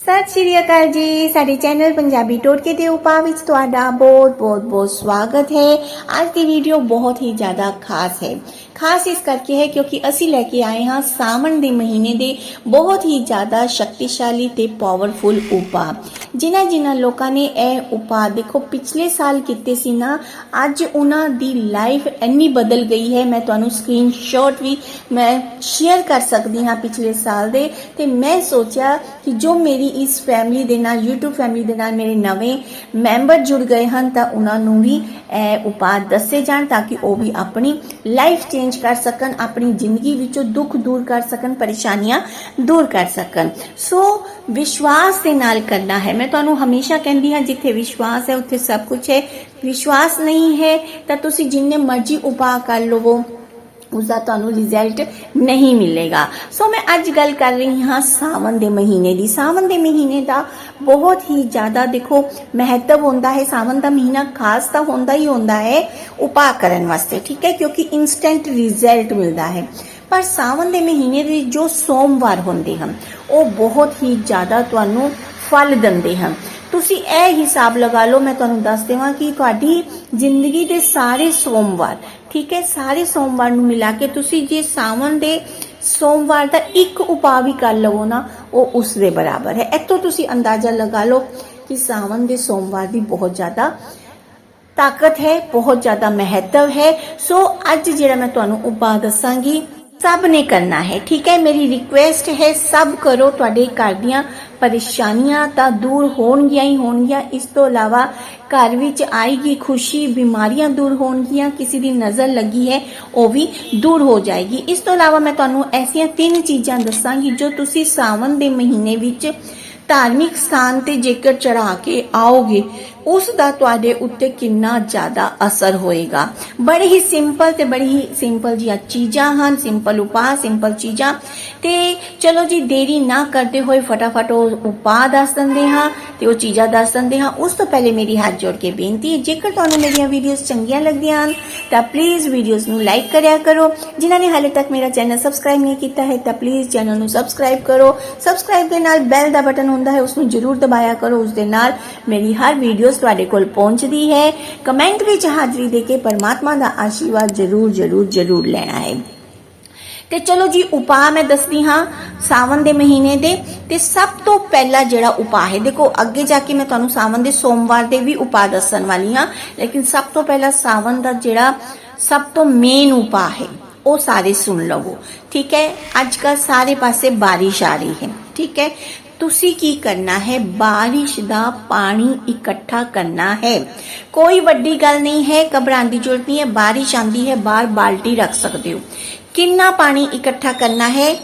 ਸਤਿ ਸ਼੍ਰੀ ਅਕਾਲ ਜੀ। ਸਾਡੇ ਚੈਨਲ ਪੰਜਾਬੀ ਟੋਟਕੇ ਦੇ ਉਪਾਅ ਵਿੱਚ ਤੁਹਾਡਾ ਬਹੁਤ ਬਹੁਤ ਬਹੁਤ ਸਵਾਗਤ ਹੈ। ਅੱਜ ਦੀ ਵੀਡੀਓ ਬਹੁਤ ਹੀ ਜ਼ਿਆਦਾ ਖਾਸ ਹੈ। ਖਾਸ ਇਸ ਕਰਕੇ ਹੈ ਕਿਉਂਕਿ ਅਸੀਂ ਲੈ ਕੇ ਆਏ ਹਾਂ ਸਾਵਣ ਦੇ ਮਹੀਨੇ ਦੇ ਬਹੁਤ ਹੀ ਜ਼ਿਆਦਾ ਸ਼ਕਤੀਸ਼ਾਲੀ ਤੇ ਪਾਵਰਫੁਲ ਉਪਾਅ। ਜਿਨ੍ਹਾਂ ਜਿਨ੍ਹਾਂ ਲੋਕਾਂ ਨੇ ਇਹ ਉਪਾਅ ਦੇਖੋ, ਪਿਛਲੇ ਸਾਲ ਕੀਤੇ ਸੀ ਨਾ, ਅੱਜ ਉਹਨਾਂ ਦੀ ਲਾਈਫ ਇੰਨੀ ਬਦਲ ਗਈ ਹੈ। ਮੈਂ ਤੁਹਾਨੂੰ ਸਕਰੀਨਸ਼ਾਟ ਵੀ ਮੈਂ ਸ਼ੇਅਰ ਕਰ ਸਕਦੀ ਹਾਂ ਪਿਛਲੇ ਸਾਲ ਦੇ ਤੇ ਮੈਂ ਸੋਚਿਆ ਕਿ ਜੋ ਮੇਰੀ ਇਸ ਫੈਮਿਲੀ ਦੇ ਨਾਲ, YouTube ਫੈਮਿਲੀ ਦੇ ਨਾਲ ਮੇਰੇ ਨਵੇਂ ਮੈਂਬਰ ਜੁੜ ਗਏ ਹਨ ਤਾਂ ਉਹਨਾਂ ਨੂੰ ਵੀ ਉਪਾਅ ਦੱਸੇ ਜਾਣ ਤਾਂ ਕਿ ਉਹ ਵੀ ਆਪਣੀ ਲਾਈਫ ਚੇਂਜ ਕਰ ਸਕਣ, ਆਪਣੀ ਜ਼ਿੰਦਗੀ ਵਿੱਚੋਂ ਦੁੱਖ ਦੂਰ ਕਰ ਸਕਣ, ਪਰੇਸ਼ਾਨੀਆਂ ਦੂਰ ਕਰ ਸਕਣ। ਸੋ ਵਿਸ਼ਵਾਸ ਦੇ ਨਾਲ ਕਰਨਾ ਹੈ। ਮੈਂ ਤੁਹਾਨੂੰ ਹਮੇਸ਼ਾ ਕਹਿੰਦੀ ਹਾਂ, ਜਿੱਥੇ ਵਿਸ਼ਵਾਸ ਹੈ, ਉੱਥੇ ਸਭ ਕੁਝ ਹੈ। ਵਿਸ਼ਵਾਸ ਨਹੀਂ ਹੈ ਤਾਂ ਤੁਸੀਂ ਜਿੰਨੇ ਮਰਜ਼ੀ ਉਪਾਅ ਕਰ ਲਵੋ। ਉਸਦਾ ਤੁਹਾਨੂੰ ਰਿਜ਼ਲਟ ਨਹੀਂ ਮਿਲੇਗਾ। ਸੋ ਮੈਂ ਅੱਜ ਗੱਲ ਕਰ ਰਹੀ ਹਾਂ ਸਾਵਨ ਦੇ ਮਹੀਨੇ ਦੀ। ਸਾਵਨ ਦੇ ਮਹੀਨੇ ਦਾ ਬਹੁਤ ਹੀ ਜ਼ਿਆਦਾ ਦੇਖੋ ਮਹੱਤਵ ਹੁੰਦਾ ਹੈ। ਸਾਵਨ ਦਾ ਮਹੀਨਾ ਖਾਸ ਤਾਂ ਹੁੰਦਾ ਹੀ ਹੁੰਦਾ ਹੈ ਉਪਾਅ ਕਰਨ ਵਾਸਤੇ, ਠੀਕ ਹੈ? ਕਿਉਂਕਿ ਇਨਸਟੈਂਟ ਰਿਜ਼ਲਟ ਮਿਲਦਾ ਹੈ। ਪਰ ਸਾਵਨ ਦੇ ਮਹੀਨੇ ਦੇ ਜੋ ਸੋਮਵਾਰ ਹੁੰਦੇ ਹਨ, ਉਹ ਬਹੁਤ ਹੀ ਜ਼ਿਆਦਾ ਤੁਹਾਨੂੰ ਫਲ ਦਿੰਦੇ ਹਨ। ਤੁਸੀਂ ਇਹ ਹਿਸਾਬ ਲਗਾ ਲਓ, ਮੈਂ ਤੁਹਾਨੂੰ ਦੱਸ ਦੇਵਾਂ ਕਿ ਤੁਹਾਡੀ ਜ਼ਿੰਦਗੀ ਦੇ ਸਾਰੇ ਸੋਮਵਾਰ, ਠੀਕ ਹੈ, ਸਾਰੇ ਸੋਮਵਾਰ ਨੂੰ ਮਿਲਾ ਕੇ ਤੁਸੀਂ ਜੇ ਸਾਵਣ ਦੇ ਸੋਮਵਾਰ ਦਾ ਇੱਕ ਉਪਾਅ ਵੀ ਕਰ ਲਵੋ ਨਾ, ਉਹ ਉਸ ਦੇ ਬਰਾਬਰ ਹੈ। ਇੱਥੋਂ ਤੁਸੀਂ ਅੰਦਾਜ਼ਾ ਲਗਾ ਲਓ ਕਿ ਸਾਵਣ ਦੇ ਸੋਮਵਾਰ ਦੀ ਬਹੁਤ ਜ਼ਿਆਦਾ ਤਾਕਤ ਹੈ, ਬਹੁਤ ਜ਼ਿਆਦਾ ਮਹੱਤਵ ਹੈ। ਸੋ ਅੱਜ ਜਿਹੜਾ ਮੈਂ ਤੁਹਾਨੂੰ ਉਪਾਅ ਦੱਸਾਂਗੀ ਸਭ ਨੇ ਕਰਨਾ ਹੈ, ਠੀਕ ਹੈ? ਮੇਰੀ ਰਿਕੁਐਸਟ ਹੈ, ਸਭ ਕਰੋ, ਤੁਹਾਡੇ ਘਰ ਦੀਆਂ ਪਰੇਸ਼ਾਨੀਆਂ ਤਾਂ ਦੂਰ ਹੋਣਗੀਆਂ ਹੀ ਹੋਣਗੀਆਂ। ਇਸ ਤੋਂ ਇਲਾਵਾ ਘਰ ਵਿੱਚ ਆਏਗੀ ਖੁਸ਼ੀ, ਬਿਮਾਰੀਆਂ ਦੂਰ ਹੋਣਗੀਆਂ, ਕਿਸੇ ਦੀ ਨਜ਼ਰ ਲੱਗੀ ਹੈ, ਉਹ ਵੀ ਦੂਰ ਹੋ ਜਾਏਗੀ। ਇਸ ਤੋਂ ਇਲਾਵਾ ਮੈਂ ਤੁਹਾਨੂੰ ਐਸੀਆਂ ਤਿੰਨ ਚੀਜ਼ਾਂ ਦੱਸਾਂਗੀ ਜੋ ਤੁਸੀਂ ਸਾਵਣ ਦੇ ਮਹੀਨੇ ਵਿੱਚ ਧਾਰਮਿਕ ਸਥਾਨ ਤੇ ਜੇਕਰ ਚੜਾ ਕੇ ਆਓਗੇ ਉਸ ਦਾ ਤੁਹਾਡੇ ਉੱਤੇ ਕਿੰਨਾ ਜ਼ਿਆਦਾ ਅਸਰ ਹੋਏਗਾ। ਬੜੇ ਹੀ ਸਿੰਪਲ ਤੇ ਬੜੀ ਹੀ ਸਿੰਪਲ ਜੀਆਂ ਚੀਜ਼ਾਂ ਹਨ, ਸਿੰਪਲ ਉਪਾਅ, ਸਿੰਪਲ ਚੀਜ਼ਾਂ। ਤੇ ਚਲੋ ਜੀ, ਦੇਰੀ ਨਾ ਕਰਦੇ ਹੋਏ ਫਟਾਫਟ ਉਹ ਉਪਾਅ ਦੱਸ ਦਿੰਦੇ ਹਾਂ ਤੇ ਉਹ ਚੀਜ਼ਾਂ ਦੱਸ ਦਿੰਦੇ ਹਾਂ। ਉਸ ਤੋਂ ਪਹਿਲੇ ਮੇਰੀ ਹੱਥ ਜੋੜ ਕੇ ਬੇਨਤੀ ਹੈ, ਜੇਕਰ ਤੁਹਾਨੂੰ ਮੇਰੀਆਂ ਵੀਡੀਓਜ਼ ਚੰਗੀਆਂ ਲੱਗਦੀਆਂ ਹਨ, ਤਾਂ ਪਲੀਜ਼ ਵੀਡੀਓਜ਼ ਨੂੰ ਲਾਈਕ ਕਰਿਆ ਕਰੋ। ਜਿਨ੍ਹਾਂ ਨੇ ਹਾਲੇ ਤੱਕ ਮੇਰਾ ਚੈਨਲ ਸਬਸਕ੍ਰਾਈਬ ਨਹੀਂ ਕੀਤਾ ਹੈ, ਤਾਂ ਪਲੀਜ਼ ਚੈਨਲ ਨੂੰ ਸਬਸਕ੍ਰਾਈਬ ਕਰੋ। ਸਬਸਕ੍ਰਾਈਬ ਦੇ ਨਾਲ ਬੈਲ ਦਾ ਬਟਨ ਹੁੰਦਾ ਹੈ, ਉਸ ਨੂੰ ਜ਼ਰੂਰ ਦਬਾਇਆ ਕਰੋ। ਉਸ ਦੇ ਨਾਲ ਮੇਰੀ ਹਰ ਵੀਡੀਓਜ਼ ਤੁਹਾਡੇ ਕੋਲ ਪਹੁੰਚਦੀ ਹੈ। ਕਮੈਂਟ ਵਿੱਚ ਹਾਜ਼ਰੀ ਦੇ ਕੇ ਪਰਮਾਤਮਾ ਦਾ ਆਸ਼ੀਰਵਾਦ ਜ਼ਰੂਰ ਜ਼ਰੂਰ ਜ਼ਰੂਰ ਲੈਣਾ ਹੈ। ਤੇ ਚਲੋ ਜੀ, ਉਪਾਅ ਮੈਂ ਦੱਸਦੀ ਹਾਂ ਸਾਵਨ ਦੇ ਮਹੀਨੇ ਦੇ। ਤੇ ਸਭ ਤੋਂ ਪਹਿਲਾ ਜਿਹੜਾ ਉਪਾਅ ਹੈ, ਦੇਖੋ ਅੱਗੇ ਜਾ ਕੇ ਮੈਂ ਤੁਹਾਨੂੰ ਸਾਵਨ ਦੇ ਸੋਮਵਾਰ ਦੇ ਵੀ ਉਪਾਅ ਦੱਸਣ ਵਾਲੀ ਹਾਂ। ਲੇਕਿਨ ਸਭ ਤੋਂ ਪਹਿਲਾ ਸਾਵਨ ਦਾ ਜਿਹੜਾ ਸਭ ਤੋਂ ਮੇਨ ਉਪਾਅ ਹੈ, ਉਹ ਸਾਰੇ ਸੁਣ ਲਵੋ। ਠੀਕ ਹੈ? ਅੱਜ ਕੱਲ ਸਾਰੇ ਪਾਸੇ ਬਾਰਿਸ਼ ਆ ਰਹੀ ਹੈ। ਠੀਕ ਹੈ? ਤੁਸੀਂ ਕੀ ਕਰਨਾ ਹੈ? ਬਾਰਿਸ਼ ਦਾ ਪਾਣੀ ਇਕੱਠਾ ਕਰਨਾ ਹੈ। ਕੋਈ ਵੱਡੀ ਗੱਲ ਨਹੀਂ ਹੈ, ਘਬਰਾਉਣ ਦੀ ਜ਼ਰੂਰਤ ਨਹੀਂ ਹੈ, ਬਾਰਿਸ਼ ਆਂਦੀ ਹੈ, ਬਾਹਰ ਬਾਲਟੀ ਰੱਖ ਸਕਦੇ ਹੋ। ਕਿੰਨਾ ਪਾਣੀ ਇਕੱਠਾ ਕਰਨਾ ਹੈ?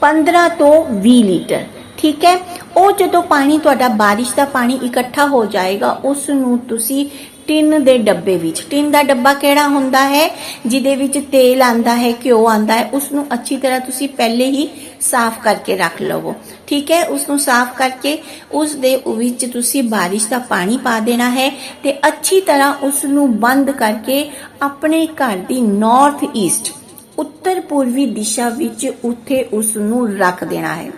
15 ਤੋਂ 20 ਲੀਟਰ। ਠੀਕ ਹੈ? ਉਹ ਜਦੋਂ ਪਾਣੀ, ਤੁਹਾਡਾ ਬਾਰਿਸ਼ ਦਾ ਪਾਣੀ ਇਕੱਠਾ ਹੋ ਜਾਏਗਾ, ਉਸ ਨੂੰ ਤੁਸੀਂ ਟਿਨ ਦੇ ਡੱਬੇ ਵਿੱਚ, ਟਿਨ ਦਾ ਡੱਬਾ ਕਿਹੜਾ ਹੁੰਦਾ ਹੈ? ਜਿਹਦੇ ਵਿੱਚ ਤੇਲ ਆਂਦਾ ਹੈ, ਘਿਓ ਆਂਦਾ ਹੈ, ਉਸ ਨੂੰ ਅੱਛੀ ਤਰ੍ਹਾਂ ਤੁਸੀਂ ਪਹਿਲੇ ਹੀ ਸਾਫ਼ ਕਰਕੇ ਰੱਖ ਲਵੋ। ਠੀਕ ਹੈ? ਉਸ ਨੂੰ ਸਾਫ਼ ਕਰਕੇ ਉਸ ਦੇ ਵਿੱਚ ਤੁਸੀਂ ਬਾਰਿਸ਼ ਦਾ ਪਾਣੀ ਪਾ ਦੇਣਾ ਹੈ ਤੇ ਅੱਛੀ ਤਰ੍ਹਾਂ ਉਸ ਨੂੰ ਬੰਦ ਕਰਕੇ ਆਪਣੇ ਘਰ ਦੀ ਨਾਰਥ ਈਸਟ ਉੱਤਰ ਪੂਰਬੀ ਦਿਸ਼ਾ ਵਿੱਚ ਉੱਥੇ ਉਸ ਨੂੰ ਰੱਖ ਦੇਣਾ ਹੈ।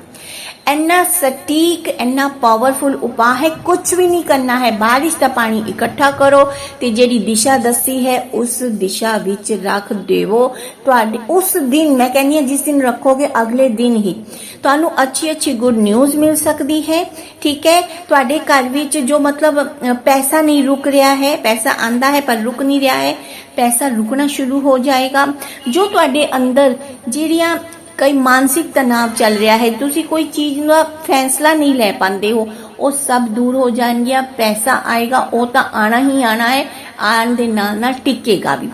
ਇੰਨਾ ਸਟੀਕ, ਇੰਨਾ ਪਾਵਰਫੁਲ ਉਪਾਅ ਹੈ ਕੁਝ ਵੀ ਨਹੀਂ ਕਰਨਾ ਹੈ। ਬਾਰਿਸ਼ ਦਾ ਪਾਣੀ ਇਕੱਠਾ ਕਰੋ ਤੇ ਜਿਹੜੀ ਦਿਸ਼ਾ ਦੱਸੀ ਹੈ, ਉਸ ਦਿਸ਼ਾ ਵਿੱਚ ਰੱਖ ਦੇਵੋ। ਤੁਹਾਡੇ, ਉਸ ਦਿਨ, ਮੈਂ ਕਹਿੰਦੀ ਹਾਂ, ਜਿਸ ਦਿਨ ਰੱਖੋਗੇ, ਅਗਲੇ ਦਿਨ ਹੀ। ਤੁਹਾਨੂੰ ਅੱਛੀ ਅੱਛੀ ਗੁੱਡ ਨਿਊਜ਼ ਮਿਲ ਸਕਦੀ ਹੈ, ਠੀਕ ਹੈ? ਤੁਹਾਡੇ ਘਰ ਵਿੱਚ ਜੋ ਮਤਲਬ ਪੈਸਾ ਨਹੀਂ ਰੁਕ ਰਿਹਾ ਹੈ, ਪੈਸਾ ਆਂਦਾ ਹੈ, ਪਰ ਰੁਕ ਨਹੀਂ ਰਿਹਾ ਹੈ, ਪੈਸਾ ਰੁਕਣਾ ਸ਼ੁਰੂ ਹੋ ਜਾਏਗਾ। ਜੋ ਤੁਹਾਡੇ ਅੰਦਰ ਜਿਹੜੀਆਂ ਕਈ ਮਾਨਸਿਕ ਤਣਾਅ ਚੱਲ ਰਿਹਾ ਹੈ। ਤੁਸੀਂ ਕੋਈ ਚੀਜ਼ ਦਾ ਫੈਸਲਾ ਨਹੀਂ ਲੈ ਪਾਉਂਦੇ ਹੋ। ਉਹ ਸਭ ਦੂਰ ਹੋ ਜਾਣਗੀਆਂ, ਪੈਸਾ ਆਏਗਾ, ਉਹ ਤਾਂ ਆਣਾ ਹੀ ਆਣਾ ਹੈ। ਆਣ ਦੇ ਨਾਲ ਨਾਲ ਟਿਕੇਗਾ ਵੀ।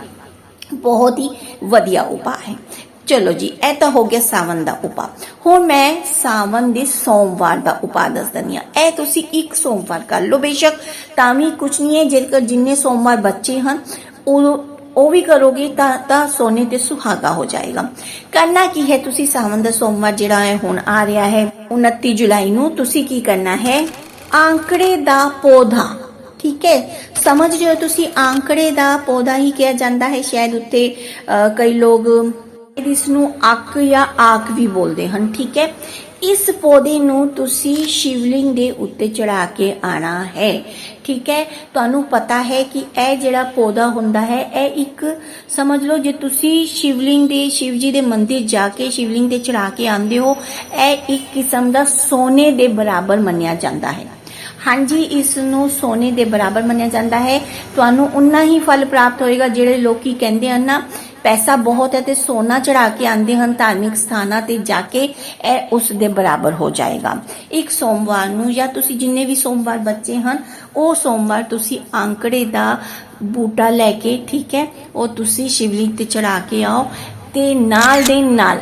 ਬਹੁਤ ਹੀ ਵਧੀਆ ਉਪਾਅ ਹੈ। ਚਲੋ ਜੀ, ਇਹ ਤਾਂ ਹੋ ਗਿਆ ਸਾਵਨ ਦਾ ਉਪਾਅ। ਹੁਣ ਮੈਂ ਸਾਵਨ ਦੇ ਸੋਮਵਾਰ ਦਾ ਉਪਾਅ ਦੱਸ ਦਿੰਦੀ ਹਾਂ। ਇਹ ਤੁਸੀਂ ਇੱਕ ਸੋਮਵਾਰ ਕਰ ਲਓ ਬੇਸ਼ੱਕ। ਤਾਂ ਵੀ ਕੁਝ ਨਹੀਂ ਹੈ। ਜੇਕਰ ਜਿੰਨੇ ਸੋਮਵਾਰ ਬੱਚੇ ਹਨ ਉਹ ਉਹ ਵੀ ਕਰੋਗੇ ਤਾਂ ਤਾਂ ਸੋਨੇ ਤੇ ਸੁਹਾਗਾ ਹੋ ਜਾਏਗਾ। ਕਰਨਾ ਕੀ ਹੈ? ਤੁਸੀਂ ਸਾਵਨ ਦਾ ਸੋਮਵਾਰ ਜਿਹੜਾ ਹੈ, ਹੁਣ ਆ ਰਿਹਾ ਹੈ। 29 ਜੁਲਾਈ ਨੂੰ ਤੁਸੀਂ ਕੀ ਕਰਨਾ ਹੈ? ਆਂਕੜੇ ਦਾ ਪੌਦਾ ਠੀਕ ਹੈ? ਸਮਝ ਰਹੇ ਹੋ ਤੁਸੀਂ ਆਂਕੜੇ ਦਾ ਪੌਦਾ ਹੀ ਕਿਹਾ ਜਾਂਦਾ ਹੈ। ਸ਼ਾਇਦ ਉੱਤੇ ਕਈ ਲੋਕ ਇਸ ਨੂੰ ਅੱਕ ਜਾਂ ਆਕ ਵੀ ਬੋਲਦੇ ਹਨ। ਠੀਕ ਹੈ? ਇਸ ਪੌਦੇ ਨੂੰ ਤੁਸੀਂ ਸ਼ਿਵਲਿੰਗ ਦੇ ਉੱਤੇ ਚੜਾ ਕੇ ਆਣਾ ਹੈ। ਠੀਕ ਹੈ? ਤੁਹਾਨੂੰ ਪਤਾ ਹੈ ਕਿ ਇਹ ਜਿਹੜਾ ਪੌਦਾ ਹੁੰਦਾ ਹੈ, ਇਹ ਇੱਕ ਸਮਝ ਲਓ, ਜੇ ਤੁਸੀਂ ਸ਼ਿਵਲਿੰਗ ਦੇ ਸ਼ਿਵ ਜੀ ਦੇ ਮੰਦਿਰ ਜਾ ਕੇ ਸ਼ਿਵਲਿੰਗ ਤੇ ਚੜਾ ਕੇ ਆਉਂਦੇ ਹੋ, ਇਹ ਇੱਕ ਕਿਸਮ ਦਾ ਸੋਨੇ ਦੇ ਬਰਾਬਰ ਮੰਨਿਆ ਜਾਂਦਾ ਹੈ। ਹਾਂਜੀ, ਇਸ ਨੂੰ ਸੋਨੇ ਦੇ ਬਰਾਬਰ ਮੰਨਿਆ ਜਾਂਦਾ ਹੈ। ਤੁਹਾਨੂੰ ਉਨਾ ਹੀ ਫਲ ਪ੍ਰਾਪਤ ਹੋਏਗਾ ਜਿਹੜੇ ਲੋਕੀ ਕਹਿੰਦੇ ਹਨ ਨਾ ਪੈਸਾ ਬਹੁਤ ਹੈ ਤੇ ਸੋਨਾ ਚੜਾ ਕੇ ਆਉਂਦੇ ਹਨ ਧਾਰਮਿਕ ਸਥਾਨਾਂ ਤੇ ਜਾ ਕੇ ਇਹ ਉਸ ਦੇ ਬਰਾਬਰ ਹੋ ਜਾਏਗਾ। ਇੱਕ ਸੋਮਵਾਰ ਨੂੰ ਜਾਂ ਤੁਸੀਂ ਜਿੰਨੇ ਵੀ ਸੋਮਵਾਰ ਬੱਚੇ ਹਨ, ਉਹ ਸੋਮਵਾਰ ਤੁਸੀਂ ਆਂਕੜੇ ਦਾ ਬੂਟਾ ਲੈ ਕੇ, ਠੀਕ ਹੈ, ਉਹ ਤੁਸੀਂ ਸ਼ਿਵਲਿੰਗ ਤੇ ਚੜਾ ਕੇ ਆਓ ਤੇ ਨਾਲ ਦੇ ਨਾਲ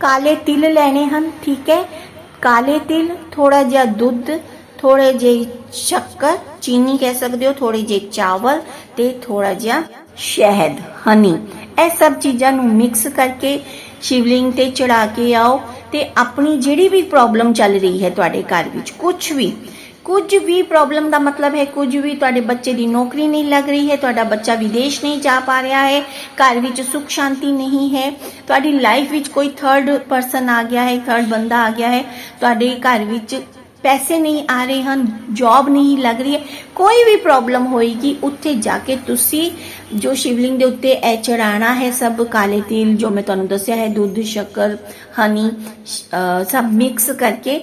ਕਾਲੇ ਤਿਲ ਲੈਣੇ ਹਨ, ਠੀਕ ਹੈ। ਕਾਲੇ ਤਿਲ ਥੋੜਾ ਜਿਹਾ ਦੁੱਧ ਥੋੜੇ ਜਿਹੀ ਸ਼ੱਕਰ, ਚੀਨੀ ਕਹਿ ਸਕਦੇ ਹੋ ਥੋੜੇ ਜਿਹੇ ਚਾਵਲ ਤੇ ਥੋੜਾ ਜਿਹਾ ਸ਼ਹਿਦ, ਹਨੀ। ਇਹ ਸਭ ਚੀਜ਼ਾਂ ਨੂੰ ਮਿਕਸ ਕਰਕੇ ਸ਼ਿਵਲਿੰਗ ਤੇ ਚੜਾ ਕੇ ਆਓ ਤੇ ਆਪਣੀ ਜਿਹੜੀ ਵੀ ਪ੍ਰੋਬਲਮ ਚੱਲ ਰਹੀ ਹੈ ਤੁਹਾਡੇ ਘਰ ਵਿੱਚ ਕੁਝ ਵੀ। ਕੁਝ ਵੀ ਪ੍ਰੋਬਲਮ ਦਾ ਮਤਲਬ ਹੈ, ਕੁਝ ਵੀ ਤੁਹਾਡੇ ਬੱਚੇ ਦੀ ਨੌਕਰੀ ਨਹੀਂ ਲੱਗ ਰਹੀ ਹੈ, ਤੁਹਾਡਾ ਬੱਚਾ ਵਿਦੇਸ਼ ਨਹੀਂ ਜਾ ਪਾ ਰਿਹਾ ਹੈ, ਘਰ ਵਿੱਚ ਸੁੱਖ ਸ਼ਾਂਤੀ ਨਹੀਂ ਹੈ, ਤੁਹਾਡੀ ਲਾਈਫ ਵਿੱਚ ਕੋਈ ਥਰਡ ਪਰਸਨ ਆ ਗਿਆ ਹੈ ਥਰਡ ਬੰਦਾ ਆ ਗਿਆ ਹੈ, ਤੁਹਾਡੇ ਘਰ ਵਿੱਚ ਪੈਸੇ ਨਹੀਂ ਆ ਰਹੇ ਹਨ ਜੌਬ ਨਹੀਂ ਲੱਗ ਰਹੀ ਹੈ। ਕੋਈ ਵੀ ਪ੍ਰੋਬਲਮ ਹੋਏਗੀ, ਉੱਥੇ ਜਾ ਕੇ ਤੁਸੀਂ ਜੋ ਸ਼ਿਵਲਿੰਗ ਦੇ ਉੱਤੇ ਇਹ ਚੜਾਣਾ ਹੈ ਸਭ ਕਾਲੇ ਤਿਲ, ਜੋ ਮੈਂ ਤੁਹਾਨੂੰ ਦੱਸਿਆ ਹੈ, ਦੁੱਧ, ਸ਼ੱਕਰ ਹਨੀ ਸਭ ਮਿਕਸ ਕਰਕੇ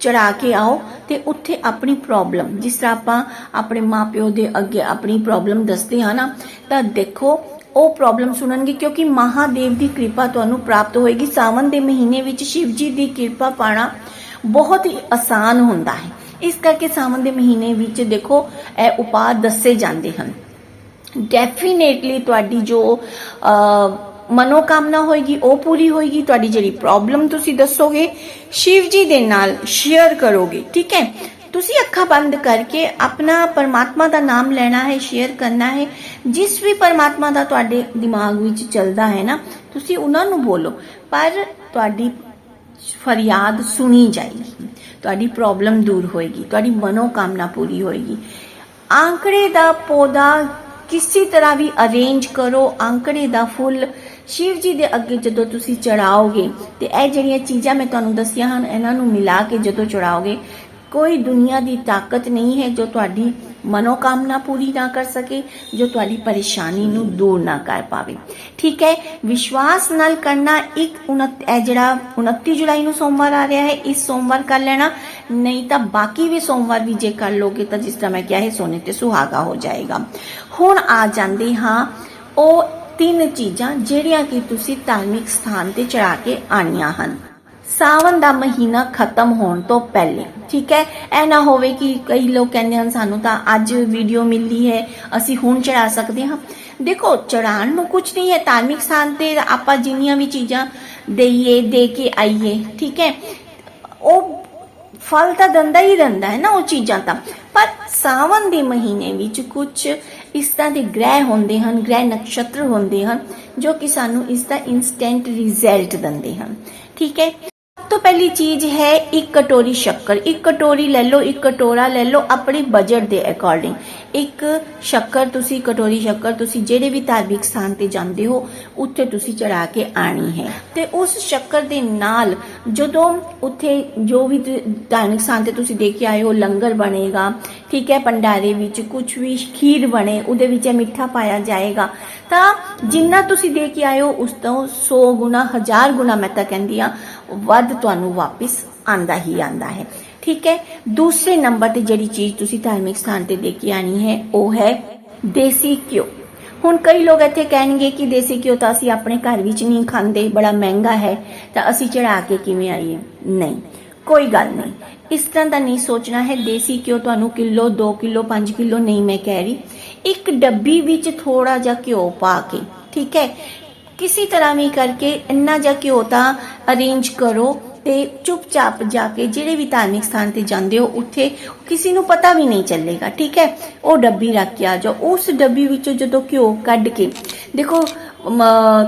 ਚੜਾ ਕੇ ਆਓ ਤੇ ਉੱਥੇ ਆਪਣੀ ਪ੍ਰੋਬਲਮ ਜਿਸ ਤਰ੍ਹਾਂ ਆਪਾਂ ਆਪਣੇ ਮਾਪਿਓ ਦੇ ਅੱਗੇ ਆਪਣੀ ਪ੍ਰੋਬਲਮ ਦੱਸਦੇ ਹਾਂ ਨਾ, ਤਾਂ ਦੇਖੋ, ਉਹ ਪ੍ਰੋਬਲਮ ਸੁਣਨਗੇ ਕਿਉਂਕਿ ਮਹਾਦੇਵ ਦੀ ਕਿਰਪਾ ਤੁਹਾਨੂੰ ਪ੍ਰਾਪਤ ਹੋਏਗੀ। ਸਾਵਨ ਦੇ ਮਹੀਨੇ ਵਿੱਚ ਸ਼ਿਵ ਜੀ ਦੀ ਕਿਰਪਾ ਪਾਣਾ ਬਹੁਤ ਹੀ ਆਸਾਨ ਹੁੰਦਾ ਹੈ। ਇਸ ਕਰਕੇ ਸਾਵਨ ਦੇ ਮਹੀਨੇ ਵਿੱਚ ਦੇਖੋ ਇਹ ਉਪਾਅ ਦੱਸੇ ਜਾਂਦੇ ਹਨ। ਡੈਫੀਨੇਟਲੀ ਤੁਹਾਡੀ ਜੋ ਅਹ, ਮਨੋਕਾਮਨਾ ਹੋਏਗੀ ਉਹ ਪੂਰੀ ਹੋਏਗੀ। ਤੁਹਾਡੀ ਜਿਹੜੀ ਪ੍ਰੋਬਲਮ ਤੁਸੀਂ ਦੱਸੋਗੇ ਸ਼ਿਵ ਜੀ ਦੇ ਨਾਲ ਸ਼ੇਅਰ ਕਰੋਗੇ ਠੀਕ ਹੈ? ਤੁਸੀਂ ਅੱਖਾਂ ਬੰਦ ਕਰਕੇ ਆਪਣਾ ਪਰਮਾਤਮਾ ਦਾ ਨਾਮ ਲੈਣਾ ਹੈ ਸ਼ੇਅਰ ਕਰਨਾ ਹੈ। ਜਿਸ ਵੀ ਪਰਮਾਤਮਾ ਦਾ ਤੁਹਾਡੇ ਦਿਮਾਗ ਵਿੱਚ ਚੱਲਦਾ ਹੈ ਨਾ ਤੁਸੀਂ ਉਹਨਾਂ ਨੂੰ ਬੋਲੋ। ਪਰ ਤੁਹਾਡੀ ਫਰਿਆਦ ਸੁਣੀ ਜਾਏਗੀ। ਤੁਹਾਡੀ ਪ੍ਰੋਬਲਮ ਦੂਰ ਹੋਏਗੀ, ਤੁਹਾਡੀ ਮਨੋਕਾਮਨਾ ਪੂਰੀ ਹੋਏਗੀ। ਆਂਕੜੇ ਦਾ ਪੌਦਾ ਕਿਸੇ ਤਰ੍ਹਾਂ ਵੀ ਅਰੇਂਜ ਕਰੋ, ਆਂਕੜੇ ਦਾ ਫੁੱਲ। ਸ਼ਿਵ ਜੀ ਦੇ ਅੱਗੇ ਜਦੋਂ ਤੁਸੀਂ ਚੜਾਓਗੇ, ਤੇ ਇਹ ਜਿਹੜੀਆਂ ਚੀਜ਼ਾਂ ਮੈਂ ਤੁਹਾਨੂੰ ਦੱਸੀਆਂ ਹਨ, ਇਹਨਾਂ ਨੂੰ ਮਿਲਾ ਕੇ ਜਦੋਂ ਚੜਾਓਗੇ ਕੋਈ ਦੁਨੀਆ ਦੀ ਤਾਕਤ ਨਹੀਂ ਹੈ ਜੋ ਤੁਹਾਡੀ ਮਨੋਕਾਮਨਾ ਪੂਰੀ ਨਾ ਕਰ ਸਕੇ, ਜੋ ਤੁਹਾਡੀ ਪਰੇਸ਼ਾਨੀ ਨੂੰ ਦੂਰ ਨਾ ਕਰ ਪਾਵੇ। ਠੀਕ ਹੈ, ਵਿਸ਼ਵਾਸ ਨਾਲ ਕਰਨਾ ਇੱਕ 29 ਇਹ ਜਿਹੜਾ 29 ਜੁਲਾਈ ਨੂੰ ਸੋਮਵਾਰ ਆ ਰਿਹਾ ਹੈ, ਇਸ ਸੋਮਵਾਰ ਕਰ ਲੈਣਾ, ਨਹੀਂ ਤਾਂ ਬਾਕੀ ਵੀ ਸੋਮਵਾਰ ਵੀ ਜੇ ਕਰ ਲੋਗੇ ਤਾਂ ਜਿਸ ਤਰ੍ਹਾਂ ਮੈਂ ਕਿਹਾ ਹੈ ਸੋਨੇ ਤੇ ਸੁਹਾਗਾ ਹੋ ਜਾਏਗਾ। ਹੁਣ ਆ ਜਾਂਦੇ ਹਾਂ ਉਹ ਤਿੰਨ ਚੀਜ਼ਾਂ ਜਿਹੜੀਆਂ ਕਿ ਤੁਸੀਂ ਧਾਰਮਿਕ ਸਥਾਨ ਤੇ ਚੜਾ ਕੇ ਆਣੀਆਂ ਹਨ। ਸਾਵਨ ਦਾ ਮਹੀਨਾ ਖਤਮ ਹੋਣ ਤੋਂ ਪਹਿਲੇ, ਠੀਕ ਹੈ? ਇਹ ਨਾ ਹੋਵੇ ਕਿ ਕਈ ਲੋਕ ਕਹਿੰਦੇ ਹਨ, ਸਾਨੂੰ ਤਾਂ ਅੱਜ ਵੀਡੀਓ ਮਿਲਦੀ ਹੈ, ਅਸੀਂ ਹੁਣ ਚੜਾ ਸਕਦੇ ਹਾਂ। ਦੇਖੋ, ਚੜਾਉਣ ਨੂੰ ਕੁਝ ਨਹੀਂ ਹੈ, ਧਾਰਮਿਕ ਸਥਾਨ ਤੇ ਆਪਾਂ ਜਿੰਨੀਆਂ ਵੀ ਚੀਜ਼ਾਂ ਦੇਈਏ, ਦੇ ਕੇ ਆਈਏ, ਠੀਕ ਹੈ? ਉਹ ਫਲ ਤਾਂ ਦੰਦਾ ਹੀ ਰਹਿੰਦਾ ਹੈ ਨਾ ਉਹ ਚੀਜ਼ਾਂ ਤਾਂ। ਪਰ ਸਾਵਨ ਦੇ ਮਹੀਨੇ ਵਿੱਚ ਕੁਝ ਇਸ ਤਰ੍ਹਾਂ ਦੇ ਗ੍ਰਹਿ ਹੁੰਦੇ ਹਨ, ਗ੍ਰਹਿ ਨਕਸ਼ਤਰ ਹੁੰਦੇ ਹਨ, ਜੋ ਕਿ ਸਾਨੂੰ ਇਸ ਦਾ ਇਨਸਟੈਂਟ ਰਿਜ਼ਲਟ ਦਿੰਦੇ ਹਨ, ਠੀਕ ਹੈ? ਤੋਂ ਪਹਿਲੀ ਚੀਜ਼ ਹੈ ਇੱਕ ਕਟੋਰੀ ਸ਼ੱਕਰ। ਇੱਕ ਕਟੋਰੀ ਲੈ ਲਓ, ਇੱਕ ਕਟੋਰਾ ਲੈ ਲਓ ਆਪਣੇ ਬਜਟ ਦੇ ਅਕੋਰਡਿੰਗ ਇੱਕ ਸ਼ੱਕਰ ਤੁਸੀਂ, ਕਟੋਰੀ ਸ਼ੱਕਰ ਤੁਸੀਂ ਜਿਹੜੇ ਵੀ ਧਾਰਮਿਕ ਸਥਾਨ ਤੇ ਜਾਂਦੇ ਹੋ, ਉੱਥੇ ਤੁਸੀਂ ਚੜਾ ਕੇ ਆਣੀ ਹੈ। ਤੇ ਉਸ ਸ਼ੱਕਰ ਦੇ ਨਾਲ ਜਦੋਂ ਉੱਥੇ ਜੋ ਵੀ ਧਾਰਮਿਕ ਸਥਾਨ ਤੇ ਤੁਸੀਂ ਦੇ ਕੇ ਆਏ ਹੋ, ਲੰਗਰ ਬਣੇਗਾ, ਠੀਕ ਹੈ, ਭੰਡਾਰੇ ਵਿੱਚ ਕੁਝ ਵੀ ਖੀਰ ਬਣੇ, ਉਹਦੇ ਵਿੱਚ ਮਿੱਠਾ ਪਾਇਆ ਜਾਏਗਾ, ਤਾਂ ਜਿੰਨਾ ਤੁਸੀਂ ਦੇ ਕੇ ਆਏ ਹੋ, ਉਸ ਤੋਂ 100 ਗੁਣਾ 1000 ਗੁਣਾ ਮੈਂ ਤਾਂ ਕਹਿੰਦੀ ਆ ਵੱਧ ਤੁਹਾਨੂੰ ਵਾਪਿਸ ਆਂਦਾ ਹੀ ਆਂਦਾ ਹੈ। ਠੀਕ ਹੈ? ਦੂਸਰੇ ਨੰਬਰ ਤੇ ਜਿਹੜੀ ਚੀਜ਼ ਤੁਸੀਂ ਧਾਰਮਿਕ ਸਥਾਨ ਤੇ ਦੇ ਕੇ ਆਣੀ ਹੈ, ਉਹ ਹੈ ਦੇਸੀ ਘਿਓ। ਹੁਣ ਕਈ ਲੋਕ ਇੱਥੇ ਕਹਿਣਗੇ ਕਿ ਦੇਸੀ ਘਿਓ ਤਾਂ ਅਸੀਂ ਆਪਣੇ ਘਰ ਵਿੱਚ ਨਹੀਂ ਖਾਂਦੇ, ਬੜਾ ਮਹਿੰਗਾ ਹੈ, ਤਾਂ ਅਸੀਂ ਚੜਾ ਕੇ ਕਿਵੇਂ ਆਈਏ? ਨਹੀਂ, ਕੋਈ ਗੱਲ ਨਹੀਂ। ਇਸ ਤਰ੍ਹਾਂ ਦਾ ਨਹੀਂ ਸੋਚਣਾ ਹੈ, ਦੇਸੀ ਘਿਓ ਤੁਹਾਨੂੰ ਕਿਲੋ 2 ਕਿਲੋ 5 ਕਿਲੋ ਨਹੀਂ ਮੈਂ ਕਹਿ ਰਹੀ। ਇੱਕ ਡੱਬੀ ਵਿੱਚ ਥੋੜਾ ਜਿਹਾ ਘਿਓ ਪਾ ਕੇ, ਠੀਕ ਹੈ? ਕਿਸੇ ਤਰ੍ਹਾਂ ਵੀ ਕਰਕੇ ਇੰਨਾ ਜਿਹਾ ਘਿਓ ਤਾਂ ਅਰੇਂਜ ਕਰੋ ਤੇ ਚੁੱਪਚਾਪ ਜਾ ਕੇ ਜਿਹੜੇ ਵੀ ਧਾਰਮਿਕ ਸਥਾਨ ਤੇ ਜਾਂਦੇ ਹੋ, ਉੱਥੇ ਕਿਸੇ ਨੂੰ ਪਤਾ ਵੀ ਨਹੀਂ ਚੱਲੇਗਾ, ਠੀਕ ਹੈ? ਉਹ ਡੱਬੀ ਰੱਖ ਕੇ ਆ ਜਾਓ। ਉਸ ਡੱਬੀ ਵਿੱਚੋਂ ਜਦੋਂ ਘਿਓ ਕੱਢ ਕੇ, ਦੇਖੋ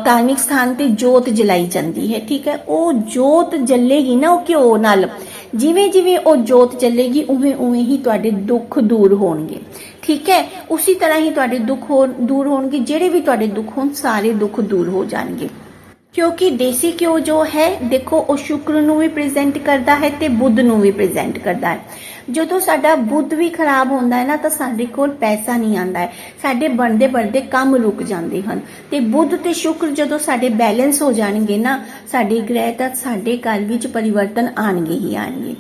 ਧਾਰਮਿਕ ਸਥਾਨ ਤੇ ਜੋਤ ਜਲਾਈ ਜਾਂਦੀ ਹੈ, ਠੀਕ ਹੈ? ਉਹ ਜੋਤ ਜਲੇਗੀ ਨਾ ਉਹ ਘਿਓ ਨਾਲ। ਜਿਵੇਂ ਜਿਵੇਂ ਉਹ ਜੋਤ ਚੱਲੇਗੀ ਉਵੇਂ ਉਵੇਂ ਹੀ ਤੁਹਾਡੇ ਦੁੱਖ ਦੂਰ ਹੋਣਗੇ, ਠੀਕ ਹੈ? ਉਸੇ ਤਰ੍ਹਾਂ ਹੀ ਤੁਹਾਡੇ ਦੁੱਖ ਹੋ ਦੂਰ ਹੋਣਗੇ, ਜਿਹੜੇ ਵੀ ਤੁਹਾਡੇ ਦੁੱਖ ਹੋਣ, ਸਾਰੇ ਦੁੱਖ ਦੂਰ ਹੋ ਜਾਣਗੇ। ਕਿਉਂਕਿ ਦੇਸੀ ਘਿਓ ਜੋ ਹੈ, ਦੇਖੋ, ਉਹ ਸ਼ੁਕਰ ਨੂੰ ਵੀ ਪ੍ਰੈਜ਼ੈਂਟ ਕਰਦਾ ਹੈ ਤੇ ਬੁੱਧ ਨੂੰ ਵੀ ਪ੍ਰੈਜ਼ੈਂਟ ਕਰਦਾ ਹੈ। ਜਦੋਂ ਸਾਡਾ ਬੁੱਧ ਵੀ ਖਰਾਬ ਹੁੰਦਾ ਹੈ ਨਾ, ਤਾਂ ਸਾਡੇ ਕੋਲ ਪੈਸਾ ਨਹੀਂ ਆਉਂਦਾ ਹੈ। ਸਾਡੇ ਬਣਦੇ ਬਣਦੇ ਕੰਮ ਰੁਕ ਜਾਂਦੇ ਹਨ। ਤੇ ਬੁੱਧ ਤੇ ਸ਼ੁਕਰ ਜਦੋਂ ਸਾਡੇ ਬੈਲੈਂਸ ਹੋ ਜਾਣਗੇ ਨਾ, ਸਾਡੇ ਗ੍ਰਹਿ ਤਾਂ ਸਾਡੇ ਘਰ ਵਿੱਚ ਪਰਿਵਰਤਨ ਆਣਗੇ ਹੀ ਆਣਗੇ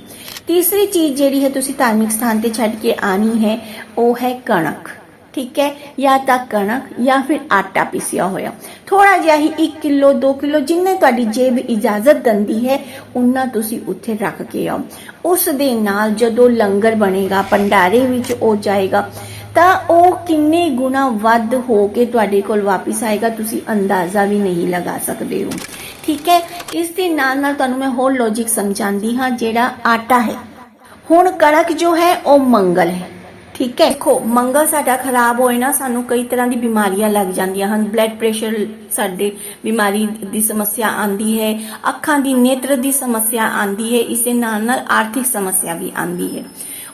ਤੀਸਰੀ ਚੀਜ਼ ਜਿਹੜੀ ਹੈ ਤੁਸੀਂ ਧਾਰਮਿਕ ਸਥਾਨ ਤੇ ਛੱਡ ਕੇ ਆਣੀ ਹੈ, ਉਹ ਹੈ ਕਣਕ। ਠੀਕ ਹੈ? ਜਾਂ ਤਾਂ ਕਣਕ ਜਾਂ ਫਿਰ ਆਟਾ ਪੀਸਿਆ ਹੋਇਆ। ਥੋੜਾ ਜਿਹਾ ਹੀ 1 ਕਿਲੋ 2 ਕਿਲੋ ਜਿੰਨੇ ਤੁਹਾਡੀ ਜੇਬ ਇਜਾਜ਼ਤ ਦਿੰਦੀ ਹੈ ਉਨਾ ਤੁਸੀਂ ਉੱਥੇ ਰੱਖ ਕੇ ਆਓ। ਉਸ ਦੇ ਨਾਲ ਜਦੋਂ ਲੰਗਰ ਬਣੇਗਾ, ਭੰਡਾਰੇ ਵਿੱਚ ਉਹ ਜਾਏਗਾ, ਤਾਂ ਉਹ ਕਿੰਨੇ ਗੁਣਾ ਵੱਧ ਹੋ ਕੇ ਤੁਹਾਡੇ ਕੋਲ ਵਾਪਸ ਆਏਗਾ, ਤੁਸੀਂ ਅੰਦਾਜ਼ਾ ਵੀ ਨਹੀਂ ਲਗਾ ਸਕਦੇ ਹੋ। ਠੀਕ ਹੈ? ਇਸ ਦੇ ਨਾਲ ਨਾਲ ਤੁਹਾਨੂੰ ਮੈਂ ਹੋਰ ਲੌਜੀਕ ਸਮਝਾਉਂਦੀ ਹਾਂ, ਜਿਹੜਾ ਆਟਾ ਹੈ। ਹੁਣ ਕਣਕ ਜੋ ਹੈ, ਉਹ ਮੰਗਲ ਹੈ। ਠੀਕ ਹੈ। ਦੇਖੋ, ਮੰਗਲ ਸਾਡਾ ਖਰਾਬ ਹੋਏ ਨਾ, ਸਾਨੂੰ ਕਈ ਤਰ੍ਹਾਂ ਦੀ ਬਿਮਾਰੀਆਂ ਲੱਗ ਜਾਂਦੀਆਂ ਹਨ। ਬਲੱਡ ਪ੍ਰੈਸ਼ਰ ਸਾਡੇ ਬਿਮਾਰੀ ਦੀ ਸਮੱਸਿਆ ਆਂਦੀ ਹੈ, ਅੱਖਾਂ ਦੀ ਨੇਤਰ ਦੀ ਸਮੱਸਿਆ ਆਂਦੀ ਹੈ, ਇਸ ਦੇ ਨਾਲ ਨਾਲ ਆਰਥਿਕ ਸਮੱਸਿਆ ਵੀ ਆਂਦੀ ਹੈ।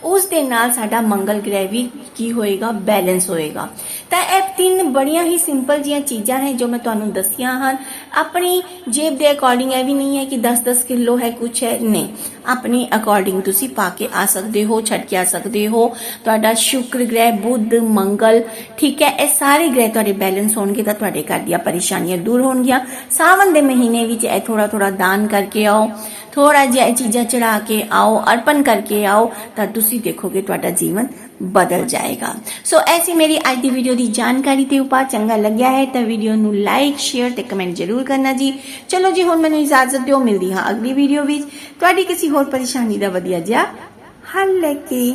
ਉਸ ਦੇ ਨਾਲ ਸਾਡਾ ਮੰਗਲ ਗ੍ਰਹਿ ਵੀ ਕੀ ਹੋਏਗਾ? ਬੈਲੈਂਸ ਹੋਏਗਾ। ਤਾਂ ਇਹ ਤਿੰਨ ਬੜੀਆਂ ਹੀ ਸਿੰਪਲ ਜੀਆਂ ਚੀਜ਼ਾਂ ਹੈ ਜੋ ਮੈਂ ਤੁਹਾਨੂੰ ਦੱਸੀਆਂ ਹਨ। ਆਪਣੀ ਜੇਬ ਦੇ ਅਕੋਰਡਿੰਗ ਇਹ ਵੀ ਨਹੀਂ ਹੈ ਕਿ 10-10 ਕਿਲੋ ਹੈ ਕੁਝ ਹੈ, ਨਹੀਂ। ਆਪਣੀ ਅਕੋਰਡਿੰਗ ਤੁਸੀਂ ਪਾ ਕੇ ਆ ਸਕਦੇ ਹੋ, ਛੱਡ ਕੇ ਆ ਸਕਦੇ ਹੋ। ਤੁਹਾਡਾ ਸ਼ੁਕਰ, ਗ੍ਰਹਿ, ਬੁੱਧ, ਮੰਗਲ, ਠੀਕ ਹੈ, ਇਹ ਸਾਰੇ ਗ੍ਰਹਿ ਤੁਹਾਡੇ ਬੈਲੈਂਸ ਹੋਣਗੇ ਤਾਂ ਤੁਹਾਡੇ ਘਰ ਦੀਆਂ ਪਰੇਸ਼ਾਨੀਆਂ ਦੂਰ ਹੋਣਗੀਆਂ। ਸਾਵਨ ਦੇ ਮਹੀਨੇ ਵਿੱਚ ਇਹ ਥੋੜਾ ਥੋੜਾ ਦਾਨ ਕਰਕੇ ਆਓ। ਥੋੜਾ ਜਿਹਾ ਇਹ ਚੀਜ਼ਾਂ ਚੜਾ ਕੇ ਆਓ, ਅਰਪਣ ਕਰਕੇ ਆਓ ਤਾਂ ਤੁਸੀਂ ਦੇਖੋਗੇ ਤੁਹਾਡਾ ਜੀਵਨ ਬਦਲ ਜਾਏਗਾ। ਸੋ ਐਸੀ ਮੇਰੀ ਅੱਜ ਦੀ ਵੀਡੀਓ ਦੀ ਜਾਣਕਾਰੀ ਤੇ ਉਪਾਅ ਚੰਗਾ ਲੱਗਿਆ ਹੈ ਤਾਂ ਵੀਡੀਓ ਨੂੰ ਲਾਈਕ ਸ਼ੇਅਰ ਤੇ ਕਮੈਂਟ ਜ਼ਰੂਰ ਕਰਨਾ ਜੀ। ਚਲੋ ਜੀ, ਹੁਣ ਮੈਨੂੰ ਇਜਾਜ਼ਤ ਦਿਓ, ਮਿਲਦੀ ਹਾਂ ਅਗਲੀ ਵੀਡੀਓ ਵਿੱਚ। ਤੁਹਾਡੀ ਕਿਸੇ ਹੋਰ ਪਰੇਸ਼ਾਨੀ ਦਾ ਵਧੀਆ ਜਿਹਾ ਹੱਲ ਲੈ ਕੇ।